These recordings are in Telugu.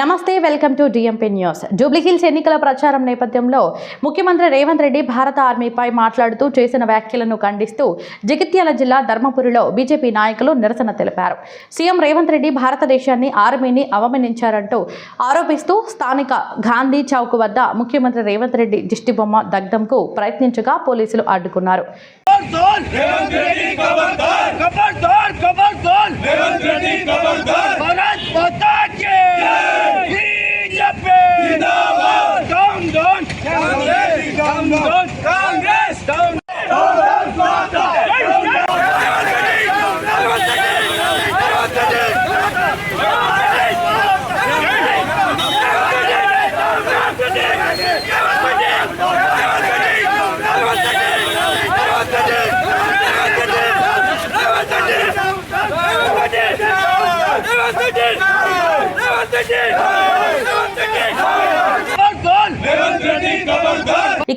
నమస్తే welcome to DMP news. Jubilee Hills ఎన్నికల ప్రచారం నేపథ్యంలో ముఖ్యమంత్రి రేవంత్ రెడ్డి భారత ఆర్మీపై మాట్లాడుతూ చేసిన వ్యాఖ్యలను ఖండిస్తూ జగిత్యాల జిల్లా ధర్మపురిలో బీజేపీ నాయకులు నిరసన తెలిపారు. సీఎం రేవంత్ రెడ్డి భారతదేశాన్ని ఆర్మీని అవమానించారంటూ ఆరోపిస్తూ స్థానిక గాంధీ చౌక్ వద్ద ముఖ్యమంత్రి రేవంత్ రెడ్డి దిష్టిబొమ్మ దగ్ధంకు ప్రయత్నించగా పోలీసులు అడ్డుకున్నారు.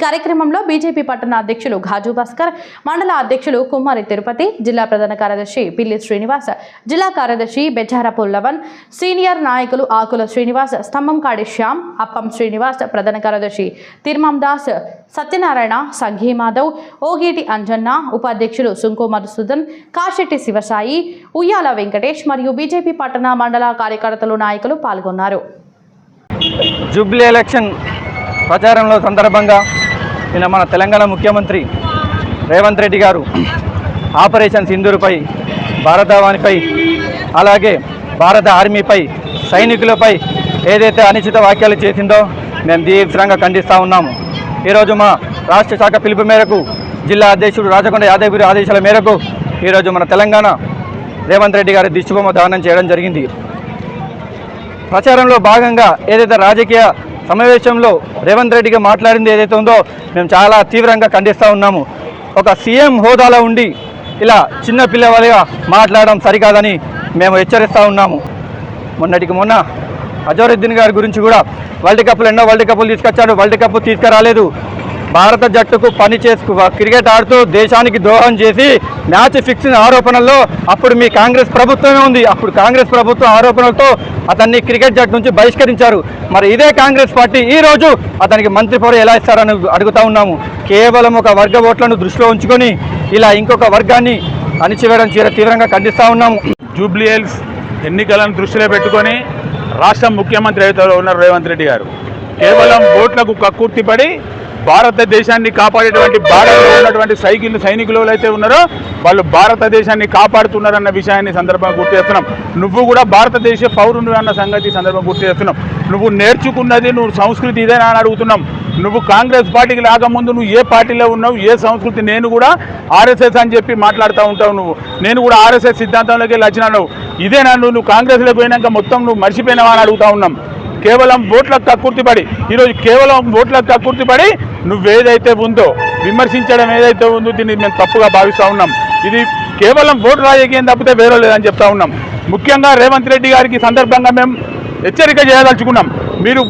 కార్యక్రమంలో బీజేపీ పట్టణ అధ్యక్షులు ఘాజు భాస్కర్ మండల అధ్యక్షులు కుమారి తిరుపతి జిల్లా ప్రధాన కార్యదర్శి పిల్లి శ్రీనివాస్ జిల్లా కార్యదర్శి బెజారపు లవన్ సీనియర్ నాయకులు ఆకుల శ్రీనివాస్ స్తంభంకాడి శ్యామ్ అప్పం శ్రీనివాస్ ప్రధాన కార్యదర్శి తిర్మం దాస్ సత్యనారాయణ సంఘీ మాధవ్ ఓగేటి అంజన్న ఉపాధ్యక్షులు సుంకు మధుసూదన్ కాశెట్టి శివసాయి ఉయ్యాల వెంకటేష్ మరియు బీజేపీ పట్టణ మండల కార్యకర్తలు నాయకులు పాల్గొన్నారు. జూబ్లీ ఎలక్షన్ ప్రచారంలో సందర్భంగా నిన్న మన తెలంగాణ ముఖ్యమంత్రి రేవంత్ రెడ్డి గారు ఆపరేషన్ సింధూరుపై భారతవాణిపై అలాగే భారత ఆర్మీపై సైనికులపై ఏదైతే అనిశ్చిత వ్యాఖ్యలు చేసిందో మేము తీవ్రంగా ఖండిస్తూ ఉన్నాము. ఈరోజు మా రాష్ట్ర శాఖ పిలుపు మేరకు జిల్లా అధ్యక్షుడు రాజకొండ యాదగిరి ఆదేశాల మేరకు ఈరోజు మన తెలంగాణ రేవంత్ రెడ్డి గారి దిష్టిబొమ్మ దానం చేయడం జరిగింది. ప్రచారంలో భాగంగా ఏదైతే రాజకీయ సమావేశంలో రేవంత్ రెడ్డిగా మాట్లాడింది ఏదైతే ఉందో మేము చాలా తీవ్రంగా ఖండిస్తూ ఉన్నాము. ఒక సీఎం హోదాలో ఉండి ఇలా చిన్న పిల్లవాళ్ళగా మాట్లాడడం సరికాదని మేము హెచ్చరిస్తూ ఉన్నాము. మొన్నటికి మొన్న అజరుద్దీన్ గారి గురించి కూడా వరల్డ్ కప్లు ఎన్నో వరల్డ్ కప్లు తీసుకొచ్చాడు. వరల్డ్ కప్ తీసుకురాలేదు. భారత జట్టుకు పని చేసుకు క్రికెట్ ఆడుతూ దేశానికి ద్రోహం చేసి మ్యాచ్ ఫిక్సింగ్ ఆరోపణల్లో అప్పుడు మీ కాంగ్రెస్ ప్రభుత్వమే ఉంది. అప్పుడు కాంగ్రెస్ ప్రభుత్వం ఆరోపణలతో అతన్ని క్రికెట్ జట్టు నుంచి బహిష్కరించారు. మరి ఇదే కాంగ్రెస్ పార్టీ ఈ రోజు అతనికి మంత్రి పదవి ఎలా ఇస్తారని అడుగుతా ఉన్నాము. కేవలం ఒక వర్గ ఓట్లను దృష్టిలో ఉంచుకొని ఇలా ఇంకొక వర్గాన్ని అణిచివేయడం చీర తీవ్రంగా ఖండిస్తూ ఉన్నాము. జూబ్లీ హిల్స్ ఎన్నికలను దృష్టిలో పెట్టుకొని రాష్ట్ర ముఖ్యమంత్రి అయితే ఉన్నారు రేవంత్ రెడ్డి గారు. కేవలం ఓట్లకు కక్కుర్తిపడి భారతదేశాన్ని కాపాడేటువంటి భారత్లో ఉన్నటువంటి సైకిల్ సైనికులు ఎవరైతే ఉన్నారో వాళ్ళు భారతదేశాన్ని కాపాడుతున్నారన్న విషయాన్ని సందర్భంగా గుర్తు చేస్తున్నాం. నువ్వు కూడా భారతదేశ పౌరుడు అన్న సంగతి సందర్భంగా గుర్తు చేస్తున్నాం. నువ్వు నేర్చుకున్నది నువ్వు సంస్కృతి ఇదేనా అని అడుగుతున్నాం. నువ్వు కాంగ్రెస్ పార్టీకి రాకముందు నువ్వు ఏ పార్టీలో ఉన్నావు ఏ సంస్కృతి నేను కూడా ఆర్ఎస్ఎస్ అని చెప్పి మాట్లాడుతూ ఉంటావు నువ్వు. నేను కూడా ఆర్ఎస్ఎస్ సిద్ధాంతంలోకి వెళ్ళి వచ్చినాను. ఇదేనా నువ్వు నువ్వు కాంగ్రెస్లో పోయినాక మొత్తం నువ్వు మర్చిపోయినావా అని అడుగుతా ఉన్నాం. కేవలం ఓట్లకు కక్కుర్తిపడి ఈరోజు కేవలం ఓట్లకు కక్కుర్తిపడి నువ్వేదైతే ఉందో విమర్శించడం ఏదైతే ఉందో దీన్ని మేము తప్పుగా భావిస్తూ ఉన్నాం. ఇది కేవలం ఓటు రాజకీయం తప్పితే వేరే లేదని చెప్తా ఉన్నాం. ముఖ్యంగా రేవంత్ రెడ్డి గారికి సందర్భంగా మేము హెచ్చరిక చేయదలుచుకున్నాం. మీరు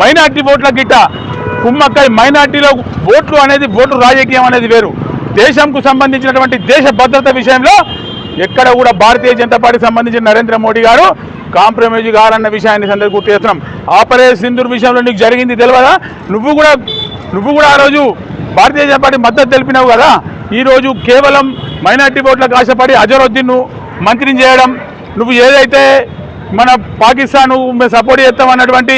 మైనార్టీ ఓట్ల గిట్ట కుమ్మక్కై మైనార్టీలో ఓట్లు అనేది ఓటు రాజకీయం అనేది వేరు. దేశంకు సంబంధించినటువంటి దేశ భద్రత విషయంలో ఎక్కడ కూడా భారతీయ జనతా పార్టీకి సంబంధించిన నరేంద్ర మోడీ గారు కాంప్రమైజ్ గారన్న విషయాన్ని సందర్భం గుర్తు చేస్తున్నాం. ఆపరేషన్ సింధూర్ విషయంలో నీకు జరిగింది తెలియదా? నువ్వు కూడా నువ్వు కూడా ఆ రోజు భారతీయ జనతా పార్టీ మద్దతు తెలిపినావు కదా? ఈరోజు కేవలం మైనార్టీ ఓట్లకు ఆశపడి అజరుద్దీన్ను మంత్రిని చేయడం నువ్వు ఏదైతే మన పాకిస్తాన్ సపోర్ట్ చేస్తాం అన్నటువంటి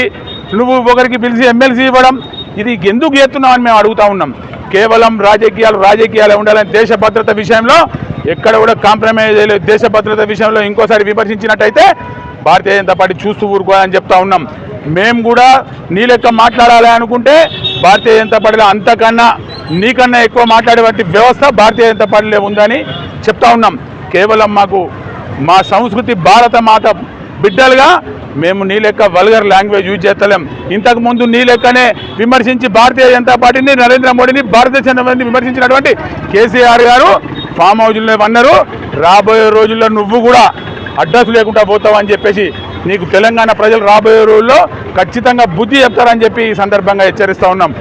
నువ్వు ఒకరికి పిలిచి ఎమ్మెల్సీ ఇవ్వడం ఇది ఎందుకు చేస్తున్నావు అని మేము అడుగుతా ఉన్నాం. కేవలం రాజకీయాలు రాజకీయాలు ఉండాలని దేశ భద్రత విషయంలో ఎక్కడ కూడా కాంప్రమైజ్ దేశ భద్రత విషయంలో ఇంకోసారి విమర్శించినట్టయితే భారతీయ జనతా పార్టీ చూస్తూ ఊరుకోవాలని చెప్తా ఉన్నాం. మేము కూడా నీ లెక్క మాట్లాడాలి అనుకుంటే భారతీయ జనతా పార్టీలో అంతకన్నా నీకన్నా ఎక్కువ మాట్లాడేటువంటి వ్యవస్థ భారతీయ జనతా పార్టీలో ఉందని చెప్తా ఉన్నాం. కేవలం మాకు మా సంస్కృతి భారత మాత బిడ్డలుగా మేము నీ లెక్క వల్గర్ లాంగ్వేజ్ యూజ్ చేస్తలేం. ఇంతకుముందు నీ లెక్కనే విమర్శించి భారతీయ జనతా పార్టీని నరేంద్ర మోడీని భారతదేశాన్ని విమర్శించినటువంటి కేసీఆర్ గారు ఫామ్ హౌజ్లో అన్నారు. రాబోయే రోజుల్లో నువ్వు కూడా అడ్రస్ లేకుండా పోతావు అని చెప్పేసి నీకు తెలంగాణ ప్రజలు రాబోయే రోజుల్లో ఖచ్చితంగా బుద్ధి చెప్తారని చెప్పి ఈ సందర్భంగా హెచ్చరిస్తా ఉన్నాం.